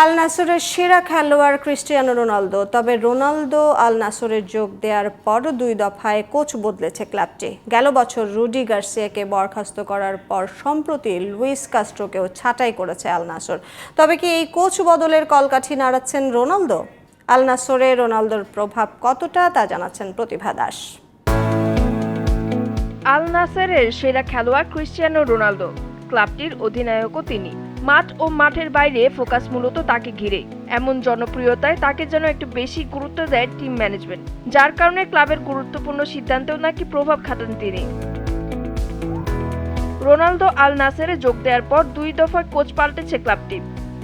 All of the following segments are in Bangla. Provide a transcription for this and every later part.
আল নাসরের সেরা খেলোয়াড় ক্রিস্টিয়ানো রোনালদো, তবে রোনালদো আল নাসরে যোগ দেওয়ার পর দুই দফায় কোচ বদলেছে ক্লাবটি। গেল বছর রুডি গার্সিয়াকে বরখাস্ত করার পর সম্প্রতি লুইস কাস্ট্রোকেও ছাঁটাই করেছে আল নাসর তবে কি এই কোচ বদলের কলকাঠি নাড়াচ্ছেন রোনালদো? আল নাসরে রোনালদোর প্রভাব কতটা তা জানাচ্ছেন প্রতিভা দাস। আল নাসরের সেরা খেলোয়াড় ক্রিস্টিয়ানো রোনালদো, ক্লাবটির অধিনায়কও তিনি। মাঠ ও মাঠের বাইরে ফোকাস মূলত তাকে ঘিরে। এমন জনপ্রিয়তায় তাকে যেন একটু বেশি গুরুত্ব দেয় টিম ম্যানেজমেন্ট, যার কারণে ক্লাবের গুরুত্বপূর্ণ সিদ্ধান্তেও নাকি প্রভাব খাটান তিনি। রোনালদো আল নাসেরে যোগ দেওয়ার পর দুই দফায় কোচ পাল্টেছে ক্লাবটি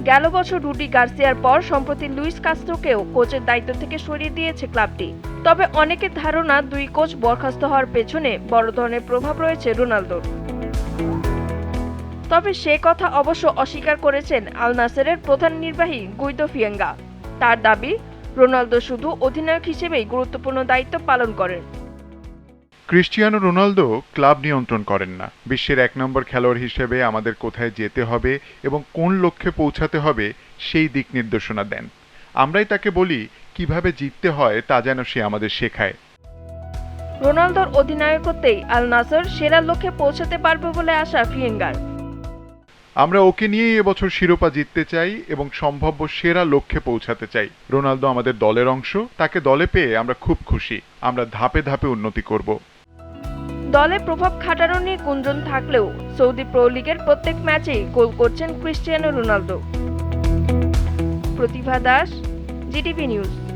গেল বছর রুডি গার্সিয়ার পর সম্প্রতি লুইস কাস্ত্রোকেও কোচের দায়িত্ব থেকে সরিয়ে দিয়েছে ক্লাবটি তবে অনেকের ধারণা দুই কোচ বরখাস্ত হওয়ার পেছনে বড় ধরনের প্রভাব রয়েছে রোনালদোর। তবে সে কথা অবশ্য অস্বীকার করেছেন আল নাসেরের প্রধান নির্বাহী গুইদো ফিয়েঙ্গা। তার দাবি রোনালদো শুধু অধিনায়ক হিসেবেই গুরুত্বপূর্ণ দায়িত্ব পালন করেন। ক্রিস্টিয়ানো রোনালদো ক্লাব নিয়ন্ত্রণ করেন না। বিশ্বের এক নম্বর খেলোয়াড় হিসেবে আমাদের কোথায় যেতে হবে এবং কোন লক্ষ্যে পৌঁছাতে হবে সেই দিক নির্দেশনা দেন। আমরাই তাকে বলি কীভাবে জিততে হয় তা যেন সে আমাদের শেখায়। রোনালদোর অধিনায়কত্বেই আল নাসর সেরা লক্ষ্যে পৌঁছাতে পারবে বলে আশা ফিয়েঙ্গার। আমরা ওকে নিয়েই এবছর শিরোপা জিততে চাই এবং সম্ভাব্য সেরা লক্ষ্যে পৌঁছাতে চাই। রোনালদো আমাদের দলের অংশ, তাকে দলে পেয়ে আমরা খুব খুশি। আমরা ধাপে ধাপে উন্নতি করব। দলে প্রভাব খাটানো নিয়ে গুঞ্জন থাকলেও সৌদি প্রো লিগের প্রত্যেক ম্যাচেই গোল করছেন Cristiano Ronaldo. Pratibha Das, GTV news.